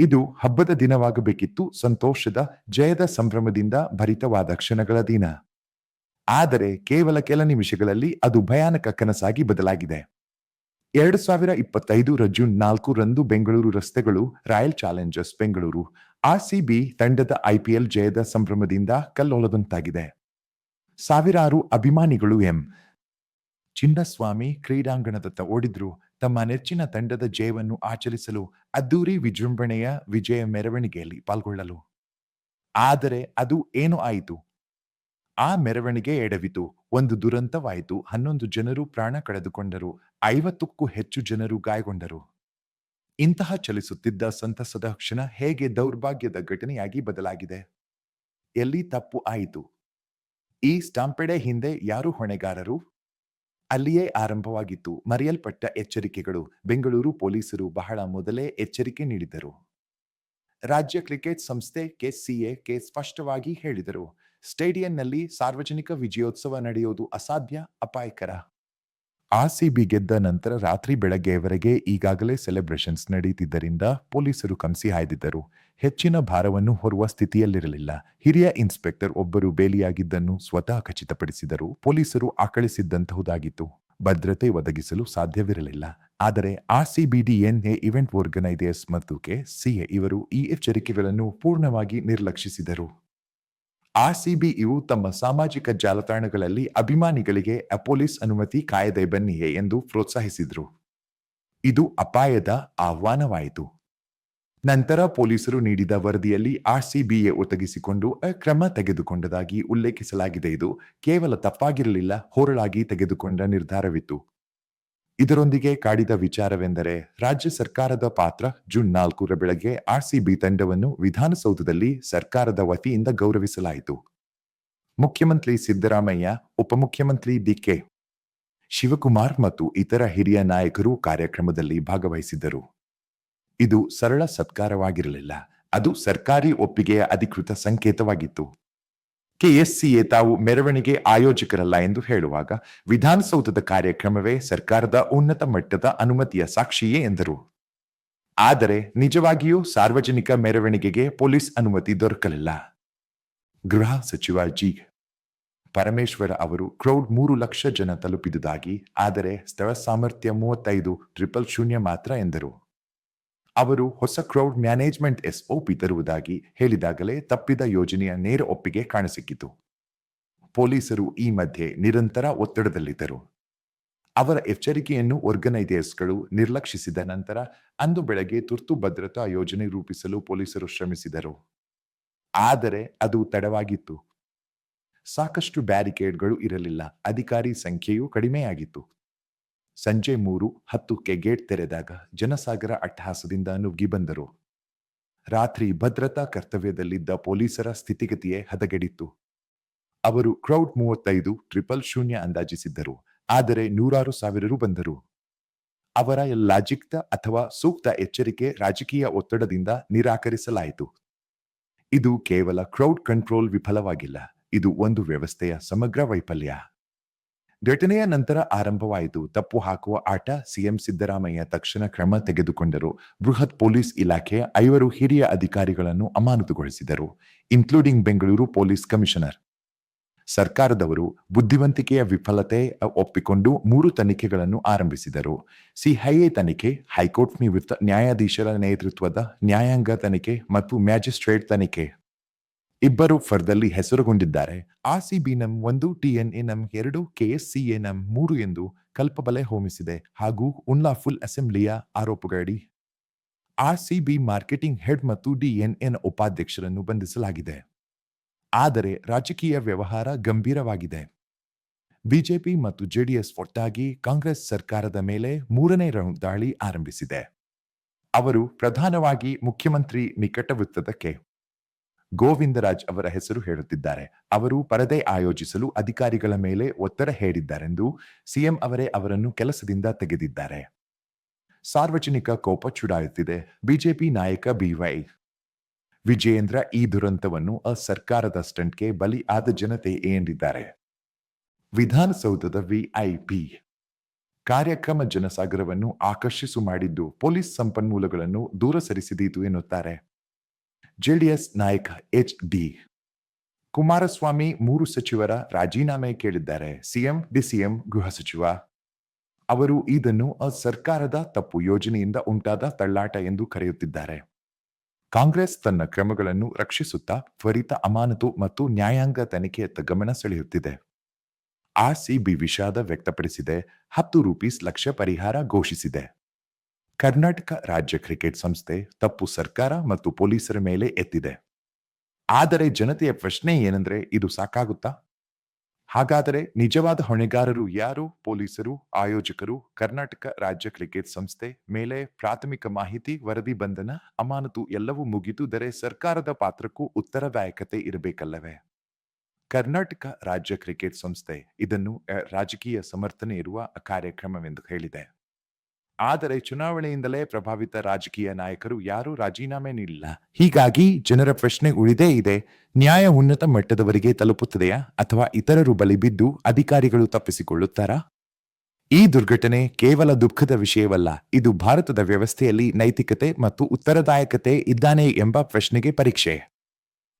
ಇದು ಹಬ್ಬದ ದಿನವಾಗಬೇಕಿತ್ತು. ಸಂತೋಷದ, ಜಯದ ಸಂಭ್ರಮದಿಂದ ಭರಿತವಾದ ಕ್ಷಣಗಳ ದಿನ. ಆದರೆ ಕೇವಲ ಕೆಲ ನಿಮಿಷಗಳಲ್ಲಿ ಅದು ಭಯಾನಕ ಕನಸಾಗಿ ಬದಲಾಗಿದೆ. ಎರಡು ಸಾವಿರ ಇಪ್ಪತ್ತೈದರ ಜೂನ್ ನಾಲ್ಕು ರಂದು ಬೆಂಗಳೂರು ರಸ್ತೆಗಳು, ರಾಯಲ್ ಚಾಲೆಂಜರ್ಸ್ ಬೆಂಗಳೂರು ಆರ್ಸಿಬಿ ತಂಡದ ಐಪಿಎಲ್ ಜಯದ ಸಂಭ್ರಮದಿಂದ ಕಲ್ಲೊಲದಂತಾಗಿದೆ. ಸಾವಿರಾರು ಅಭಿಮಾನಿಗಳು ಎಂ. ಚಿನ್ನಸ್ವಾಮಿ ಕ್ರೀಡಾಂಗಣದತ್ತ ಓಡಿದ್ರು. ತಮ್ಮ ನೆಚ್ಚಿನ ತಂಡದ ಜಯವನ್ನು ಆಚರಿಸಲು ಅದ್ದೂರಿ ವಿಜೃಂಭಣೆಯ ವಿಜಯ ಮೆರವಣಿಗೆಯಲ್ಲಿ ಪಾಲ್ಗೊಳ್ಳಲು. ಆದರೆ ಅದು ಏನು ಆಯಿತು? ಆ ಮೆರವಣಿಗೆ ಎಡವಿತು. ಒಂದು ದುರಂತವಾಯಿತು. ಹನ್ನೊಂದು ಜನರು ಪ್ರಾಣ ಕಳೆದುಕೊಂಡರು. ಐವತ್ತಕ್ಕೂ ಹೆಚ್ಚು ಜನರು ಗಾಯಗೊಂಡರು. ಇಂತಹ ಚಲಿಸುತ್ತಿದ್ದ ಸಂತಸದ ಕ್ಷಣ ಹೇಗೆ ದೌರ್ಭಾಗ್ಯದ ಘಟನೆಯಾಗಿ ಬದಲಾಗಿದೆ? ಎಲ್ಲಿ ತಪ್ಪು ಆಯಿತು? ಈ ಸ್ಟಾಂಪೆಡೆ ಹಿಂದೆ ಯಾರು ಹೊಣೆಗಾರರು? ಅಲ್ಲಿಯೇ ಆರಂಭವಾಗಿತ್ತು ಮರೆಯಲ್ಪಟ್ಟ ಎಚ್ಚರಿಕೆಗಳು. ಬೆಂಗಳೂರು ಪೊಲೀಸರು ಬಹಳ ಮೊದಲೇ ಎಚ್ಚರಿಕೆ ನೀಡಿದರು ರಾಜ್ಯ ಕ್ರಿಕೆಟ್ ಸಂಸ್ಥೆ ಕೆಸಿಎ ಕೆ ಸ್ಪಷ್ಟವಾಗಿ ಹೇಳಿದರು. ಸ್ಟೇಡಿಯಂನಲ್ಲಿ ಸಾರ್ವಜನಿಕ ವಿಜಯೋತ್ಸವ ನಡೆಯುವುದು ಅಸಾಧ್ಯ, ಅಪಾಯಕರ. ಆರ್ಸಿಬಿ ಗೆದ್ದ ನಂತರ ರಾತ್ರಿ ಬೆಳಗ್ಗೆಯವರೆಗೆ ಈಗಾಗಲೇ ಸೆಲೆಬ್ರೇಷನ್ಸ್ ನಡೆಯುತ್ತಿದ್ದರಿಂದ ಪೊಲೀಸರು ಕಂಸಿ ಹಾಯ್ದಿದ್ದರು. ಹೆಚ್ಚಿನ ಭಾರವನ್ನು ಹೊರುವ ಸ್ಥಿತಿಯಲ್ಲಿರಲಿಲ್ಲ. ಹಿರಿಯ ಇನ್ಸ್ಪೆಕ್ಟರ್ ಒಬ್ಬರು ಬೇಲಿಯಾಗಿದ್ದನ್ನು ಸ್ವತಃ ಖಚಿತಪಡಿಸಿದರು. ಪೊಲೀಸರು ಆಕಳಿಸಿದ್ದಂತಹುದಾಗಿತ್ತು. ಭದ್ರತೆ ಒದಗಿಸಲು ಸಾಧ್ಯವಿರಲಿಲ್ಲ. ಆದರೆ ಆರ್ಸಿಬಿಡಿಎನ್ಎ ಇವೆಂಟ್ ಆರ್ಗನೈಸರ್ಸ್ ಮತ್ತು ಕೆ ಸಿಎ ಇವರು ಈ ಎಚ್ಚರಿಕೆಗಳನ್ನು ಪೂರ್ಣವಾಗಿ ನಿರ್ಲಕ್ಷಿಸಿದರು. ಆರ್ಸಿಬಿ ಇವು ತಮ್ಮ ಸಾಮಾಜಿಕ ಜಾಲತಾಣಗಳಲ್ಲಿ ಅಭಿಮಾನಿಗಳಿಗೆ ಅಪೋಲಿಸ್ ಅನುಮತಿ ಕಾಯದೆ ಬನ್ನಿಯೇ ಎಂದು ಪ್ರೋತ್ಸಾಹಿಸಿದರು. ಇದು ಅಪಾಯದ ಆಹ್ವಾನವಾಯಿತು. ನಂತರ ಪೊಲೀಸರು ನೀಡಿದ ವರದಿಯಲ್ಲಿ ಆರ್ಸಿಬಿಎ ಒದಗಿಸಿಕೊಂಡು ಕ್ರಮ ತೆಗೆದುಕೊಂಡದಾಗಿ ಉಲ್ಲೇಖಿಸಲಾಗಿದೆ. ಇದು ಕೇವಲ ತಪ್ಪಾಗಿರಲಿಲ್ಲ ಹೋರಳಾಗಿ ತೆಗೆದುಕೊಂಡ ನಿರ್ಧಾರವಿತ್ತು. ಇದರೊಂದಿಗೆ ಕಾಡಿದ ವಿಚಾರವೆಂದರೆ, ರಾಜ್ಯ ಸರ್ಕಾರದ ಪಾತ್ರ ಜೂನ್ ನಾಲ್ಕರ ಬೆಳಗ್ಗೆ ಆರ್ಸಿಬಿ ತಂಡವನ್ನು ವಿಧಾನಸೌಧದಲ್ಲಿ ಸರ್ಕಾರದ ವತಿಯಿಂದ ಗೌರವಿಸಲಾಯಿತು. ಮುಖ್ಯಮಂತ್ರಿ ಸಿದ್ದರಾಮಯ್ಯ, ಉಪಮುಖ್ಯಮಂತ್ರಿ ಡಿಕೆ ಶಿವಕುಮಾರ್ ಮತ್ತು ಇತರ ಹಿರಿಯ ನಾಯಕರು ಕಾರ್ಯಕ್ರಮದಲ್ಲಿ ಭಾಗವಹಿಸಿದ್ದರು. ಇದು ಸರಳ ಸತ್ಕಾರವಾಗಿರಲಿಲ್ಲ. ಅದು ಸರ್ಕಾರಿ ಒಪ್ಪಿಗೆಯ ಅಧಿಕೃತ ಸಂಕೇತವಾಗಿತ್ತು. ಕೆಎಸ್ಸಿಎ ತಾವು ಮೆರವಣಿಗೆ ಆಯೋಜಕರಲ್ಲ ಎಂದು ಹೇಳುವಾಗ ವಿಧಾನಸೌಧದ ಕಾರ್ಯಕ್ರಮವೇ ಸರ್ಕಾರದ ಉನ್ನತ ಮಟ್ಟದ ಅನುಮತಿಯ ಸಾಕ್ಷಿಯೇ ಎಂದರು. ಆದರೆ ನಿಜವಾಗಿಯೂ ಸಾರ್ವಜನಿಕ ಮೆರವಣಿಗೆಗೆ ಪೊಲೀಸ್ ಅನುಮತಿ ದೊರಕಲಿಲ್ಲ. ಗೃಹ ಸಚಿವ ಜಿ. ಪರಮೇಶ್ವರ ಅವರು ಕ್ರೌಡ್ ಮೂರು ಲಕ್ಷ ಜನ ತಲುಪಿದುದಾಗಿ, ಆದರೆ ಸ್ಥಳ ಸಾಮರ್ಥ್ಯ ಮೂವತ್ತೈದು ಟ್ರಿಪಲ್ ಶೂನ್ಯ ಮಾತ್ರ ಎಂದರು. ಅವರು ಹೊಸ ಕ್ರೌಡ್ ಮ್ಯಾನೇಜ್ಮೆಂಟ್ ಎಸ್ಒಪಿ ತರುವುದಾಗಿ ಹೇಳಿದಾಗಲೇ ತಪ್ಪಿದ ಯೋಜನೆಯ ನೇರ ಒಪ್ಪಿಗೆ ಕಾಣಸಿಕ್ಕಿತು. ಪೊಲೀಸರು ಈ ಮಧ್ಯೆ ನಿರಂತರ ಒತ್ತಡದಲ್ಲಿದ್ದರು. ಅವರ ಎಚ್ಚರಿಕೆಯನ್ನು ಆರ್ಗನೈಸರ್ಸ್ಗಳು ನಿರ್ಲಕ್ಷಿಸಿದ ನಂತರ ಅಂದು ಬೆಳಗ್ಗೆ ತುರ್ತು ಭದ್ರತಾ ಯೋಜನೆ ರೂಪಿಸಲು ಪೊಲೀಸರು ಶ್ರಮಿಸಿದರು. ಆದರೆ ಅದು ತಡವಾಗಿತ್ತು. ಸಾಕಷ್ಟು ಬ್ಯಾರಿಕೇಡ್ಗಳು ಇರಲಿಲ್ಲ. ಅಧಿಕಾರಿ ಸಂಖ್ಯೆಯೂ ಕಡಿಮೆಯಾಗಿತ್ತು. ಸಂಜೆ ಮೂರು ಹತ್ತಕ್ಕೆ ಗೇಟ್ ತೆರೆದಾಗ ಜನಸಾಗರ ಅಟ್ಟಹಾಸದಿಂದ ನುಗ್ಗಿ ಬಂದರು. ರಾತ್ರಿ ಭದ್ರತಾ ಕರ್ತವ್ಯದಲ್ಲಿದ್ದ ಪೊಲೀಸರ ಸ್ಥಿತಿಗತಿಯೇ ಹದಗೆಡಿತ್ತು. ಅವರು ಕ್ರೌಡ್ ಮೂವತ್ತೈದು ಟ್ರಿಪಲ್ ಶೂನ್ಯ ಅಂದಾಜಿಸಿದ್ದರು, ಆದರೆ ನೂರಾರು ಸಾವಿರರು ಬಂದರು. ಅವರ ಲಾಜಿಕ್ತ ಅಥವಾ ಸೂಕ್ತ ಎಚ್ಚರಿಕೆ ರಾಜಕೀಯ ಒತ್ತಡದಿಂದ ನಿರಾಕರಿಸಲಾಯಿತು. ಇದು ಕೇವಲ ಕ್ರೌಡ್ ಕಂಟ್ರೋಲ್ ವಿಫಲವಾಗಿಲ್ಲ, ಇದು ಒಂದು ವ್ಯವಸ್ಥೆಯ ಸಮಗ್ರ ವೈಫಲ್ಯ. ಘಟನೆಯ ನಂತರ ಆರಂಭವಾಯಿತು. ತಪ್ಪು ಹಾಕುವ ಆಟ ಸಿಎಂ ಸಿದ್ದರಾಮಯ್ಯ ತಕ್ಷಣ ಕ್ರಮ ತೆಗೆದುಕೊಂಡರು. ಬೃಹತ್ ಪೊಲೀಸ್ ಇಲಾಖೆ ಐವರು ಹಿರಿಯ ಅಧಿಕಾರಿಗಳನ್ನು ಅಮಾನತುಗೊಳಿಸಿದರು. Including Bengaluru police commissioner. ಸರ್ಕಾರದವರು ಬುದ್ಧಿವಂತಿಕೆಯ ವಿಫಲತೆ ಒಪ್ಪಿಕೊಂಡು ಮೂರು ತನಿಖೆಗಳನ್ನು ಆರಂಭಿಸಿದರು. ಸಿಐಎ ತನಿಖೆ, ಹೈಕೋರ್ಟ್ ನಿವೃತ್ತ ನ್ಯಾಯಾಧೀಶರ ನೇತೃತ್ವದ ನ್ಯಾಯಾಂಗ ತನಿಖೆ ಮತ್ತು ಮ್ಯಾಜಿಸ್ಟ್ರೇಟ್ ತನಿಖೆ. ಇಬ್ಬರು ಫರ್ದಲ್ಲಿ ಹೆಸರುಗೊಂಡಿದ್ದಾರೆ. ಆರ್ಸಿಬಿಎಂ ಒಂದು ಟಿಎನ್ಎನಂ ಎರಡು ಕೆಎಸ್ಸಿಎನಂ ಮೂರು ಎಂದು ಕಲ್ಪಬಲೆ ಹೋಮಿಸಿದೆ ಹಾಗೂ ಉನ್ಲಾಫುಲ್ ಅಸೆಂಬ್ಲಿಯ ಆರೋಪಗಳಡಿ ಆರ್ಸಿಬಿ ಮಾರ್ಕೆಟಿಂಗ್ ಹೆಡ್ ಮತ್ತು ಡಿಎನ್ಎನ್ ಉಪಾಧ್ಯಕ್ಷರನ್ನು ಬಂಧಿಸಲಾಗಿದೆ. ಆದರೆ ರಾಜಕೀಯ ವ್ಯವಹಾರ ಗಂಭೀರವಾಗಿದೆ. ಬಿಜೆಪಿ ಮತ್ತು ಜೆಡಿಎಸ್ ಒಟ್ಟಾಗಿ ಕಾಂಗ್ರೆಸ್ ಸರ್ಕಾರದ ಮೇಲೆ ಮೂರನೇ ರೌಂಡ್ ದಾಳಿ ಆರಂಭಿಸಿದೆ. ಅವರು ಪ್ರಧಾನವಾಗಿ ಮುಖ್ಯಮಂತ್ರಿ ನಿಕಟ ವೃತ್ತದಕ್ಕೆ ಗೋವಿಂದರಾಜ್ ಅವರ ಹೆಸರು ಹೇಳುತ್ತಿದ್ದಾರೆ. ಅವರು ಪರದೆ ಆಯೋಜಿಸಲು ಅಧಿಕಾರಿಗಳ ಮೇಲೆ ಒತ್ತಡ ಹೇರಿದ್ದಾರೆಂದು ಸಿಎಂ ಅವರೇ ಅವರನ್ನು ಕೆಲಸದಿಂದ ತೆಗೆದಿದ್ದಾರೆ. ಸಾರ್ವಜನಿಕ ಕೋಪ ಚುಡಾಯುತ್ತಿದೆ ಬಿಜೆಪಿ ನಾಯಕ ಬಿವೈ ವಿಜಯೇಂದ್ರ ಈ ದುರಂತವನ್ನು ಆ ಸರ್ಕಾರದ ಸ್ಟಂಟ್ಗೆ ಬಲಿ ಆದ ಜನತೆ ಎಂದಿದ್ದಾರೆ ವಿಧಾನಸೌಧದ ವಿಐಪಿ ಕಾರ್ಯಕ್ರಮ ಜನಸಾಗರವನ್ನು ಆಕರ್ಷಿಸು ಮಾಡಿದ್ದು ಪೊಲೀಸ್ ಸಂಪನ್ಮೂಲಗಳನ್ನು ದೂರ ಸರಿಸಿದೀತು ಎನ್ನುತ್ತಾರೆ. ಜೆಡಿಎಸ್ ನಾಯಕ, ಎಚ್ ಡಿ. ಕುಮಾರಸ್ವಾಮಿ ಮೂರು ಸಚಿವರ ರಾಜೀನಾಮೆ ಕೇಳಿದ್ದಾರೆ. ಸಿಎಂ ಡಿಸಿಎಂ ಗೃಹ ಸಚಿವ. ಅವರು ಇದನ್ನು ಸರ್ಕಾರದ ತಪ್ಪು ಯೋಜನೆಯಿಂದ ಉಂಟಾದ ತಳ್ಳಾಟ ಎಂದು ಕರೆಯುತ್ತಿದ್ದಾರೆ. ಕಾಂಗ್ರೆಸ್ ತನ್ನ ಕ್ರಮಗಳನ್ನು ರಕ್ಷಿಸುತ್ತಾ ತ್ವರಿತ ಅಮಾನತು ಮತ್ತು ನ್ಯಾಯಾಂಗ ತನಿಖೆಯತ್ತ ಗಮನ ಸೆಳೆಯುತ್ತಿದೆ. ಆರ್ಸಿಬಿ ವಿಷಾದ ವ್ಯಕ್ತಪಡಿಸಿದೆ. ಹತ್ತು ರೂಪೀಸ್ ಲಕ್ಷ ಪರಿಹಾರ ಘೋಷಿಸಿದೆ. ಕರ್ನಾಟಕ ರಾಜ್ಯ ಕ್ರಿಕೆಟ್ ಸಂಸ್ಥೆ ತಪ್ಪು ಸರ್ಕಾರ ಮತ್ತು ಪೊಲೀಸರ ಮೇಲೆ ಎತ್ತಿದೆ. ಆದರೆ ಜನತೆಯ ಪ್ರಶ್ನೆ ಏನಂದ್ರೆ ಇದು ಸಾಕಾಗುತ್ತಾ? ಹಾಗಾದರೆ ನಿಜವಾದ ಹೊಣೆಗಾರರು ಯಾರು? ಪೊಲೀಸರು, ಆಯೋಜಕರು, ಕರ್ನಾಟಕ ರಾಜ್ಯ ಕ್ರಿಕೆಟ್ ಸಂಸ್ಥೆ ಮೇಲೆ ಪ್ರಾಥಮಿಕ ಮಾಹಿತಿ, ವರದಿ, ಬಂಧನ, ಅಮಾನತು ಎಲ್ಲವೂ ಮುಗಿದುದರೆ ಸರ್ಕಾರದ ಪಾತ್ರಕ್ಕೂ ಉತ್ತರದಾಯಕತೆ ಇರಬೇಕಲ್ಲವೇ? ಕರ್ನಾಟಕ ರಾಜ್ಯ ಕ್ರಿಕೆಟ್ ಸಂಸ್ಥೆ ಇದನ್ನು ರಾಜಕೀಯ ಸಮರ್ಥನೆ ಇರುವ ಕಾರ್ಯಕ್ರಮವೆಂದು ಹೇಳಿದೆ. ಆದರೆ ಚುನಾವಣೆಯಿಂದಲೇ ಪ್ರಭಾವಿತ ರಾಜಕೀಯ ನಾಯಕರು ಯಾರೂ ರಾಜೀನಾಮೆ ನೀಡಿಲ್ಲ. ಹೀಗಾಗಿ ಜನರ ಪ್ರಶ್ನೆ ಉಳಿದೇ ಇದೆ. ನ್ಯಾಯ ಉನ್ನತ ಮಟ್ಟದವರಿಗೆ ತಲುಪುತ್ತದೆಯಾ? ಅಥವಾ ಇತರರು ಬಲಿ ಬಿದ್ದು ಅಧಿಕಾರಿಗಳು ತಪ್ಪಿಸಿಕೊಳ್ಳುತ್ತಾರಾ? ಈ ದುರ್ಘಟನೆ ಕೇವಲ ದುಃಖದ ವಿಷಯವಲ್ಲ, ಇದು ಭಾರತದ ವ್ಯವಸ್ಥೆಯಲ್ಲಿ ನೈತಿಕತೆ ಮತ್ತು ಉತ್ತರದಾಯಕತೆ ಇದ್ದಾನೆ ಎಂಬ ಪ್ರಶ್ನೆಗೆ ಪರೀಕ್ಷೆ.